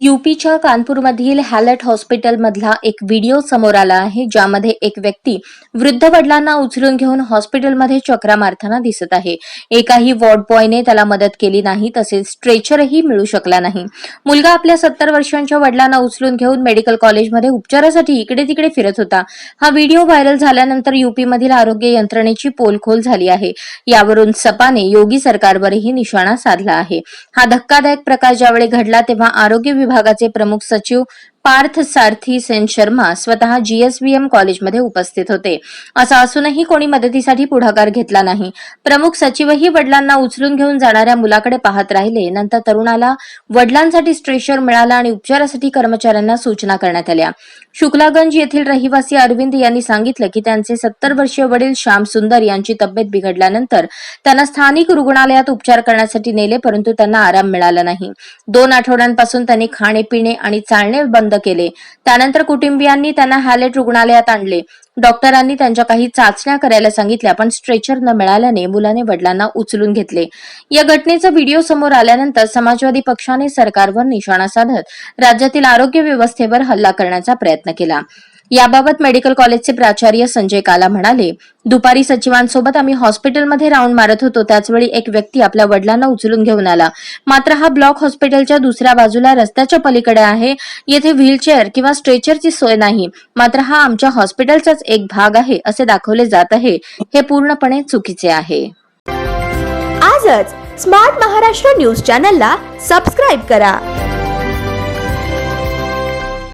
यूपीच्या कानपूरमधील हॅलट हॉस्पिटलमधला एक व्हिडिओ समोर आला आहे ज्यामध्ये एक व्यक्ती वृद्ध वडिलांना उचलून घेऊन हॉस्पिटलमध्ये चक्रा मारताना दिसत आहे. एकाही वॉर्ड बॉयने त्याला मदत केली नाही तसेच स्ट्रेचरही मिळू शकला नाही. मुलगा आपल्या सत्तर वर्षांच्या वडिलांना उचलून घेऊन मेडिकल कॉलेजमध्ये उपचारासाठी इकडे तिकडे फिरत होता. हा व्हिडिओ व्हायरल झाल्यानंतर युपीमधील आरोग्य यंत्रणेची पोलखोल झाली आहे. यावरून सपाने योगी सरकारवरही निशाणा साधला आहे. हा धक्कादायक प्रकार ज्यावेळी घडला तेव्हा आरोग्य विभागाचे प्रमुख सचिव पार्थ सारथी सेन शर्मा स्वतः जीएसबीएम कॉलेजमध्ये उपस्थित होते. असं असूनही कोणी मदतीसाठी पुढाकार घेतला नाही. प्रमुख सचिवही वडिलांना उचलून घेऊन जाणाऱ्या मुलाकडे पाहत राहिले. नंतर तरुणाला वडिलांसाठी स्ट्रेचर मिळाला आणि उपचारासाठी कर्मचाऱ्यांना सूचना करण्यात आल्या. शुक्लागंज येथील रहिवासी अरविंद यांनी सांगितलं की त्यांचे सत्तर वर्षीय वडील श्याम सुंदर यांची तब्येत बिघडल्यानंतर त्यांना स्थानिक रुग्णालयात उपचार करण्यासाठी नेले परंतु त्यांना आराम मिळाला नाही. दोन आठवड्यांपासून त्यांनी खाणे पिणे आणि चालणे बंद केले. त्यानंतर कुटुंबियांनी त्यांना हॅलेट रुग्णालयात आणले. डॉक्टरांनी त्यांच्या काही चाचण्या करायला सांगितल्या पण स्ट्रेचर न मिळाल्याने मुलाने वडिलांना उचलून घेतले. या घटनेचा व्हिडिओ समोर आल्यानंतर समाजवादी पक्षाने सरकारवर निशाणा साधत राज्यातील आरोग्य व्यवस्थेवर हल्ला करण्याचा प्रयत्न केला. याबाबत मेडिकल कॉलेजचे प्राचार्य संजय काला म्हणाले दुपारी सचिवांसोबत आम्ही हॉस्पिटलमध्ये राऊंड मारत होतो त्याचवेळी एक व्यक्ती आपल्या वडिलांना उचलून घेऊन आला. मात्र हा ब्लॉक हॉस्पिटलच्या दुसऱ्या बाजूला रस्त्याच्या पलीकडे आहे येथे व्हीलचेअर किंवा स्ट्रेचरची सोय नाही मात्र हा आमच्या हॉस्पिटलचाच एक भाग आहे असे दाखवले जात आहे. हे पूर्णपणे चुकीचे आहे. आजच स्मार्ट महाराष्ट्र न्यूज चॅनलला सबस्क्राईब करा.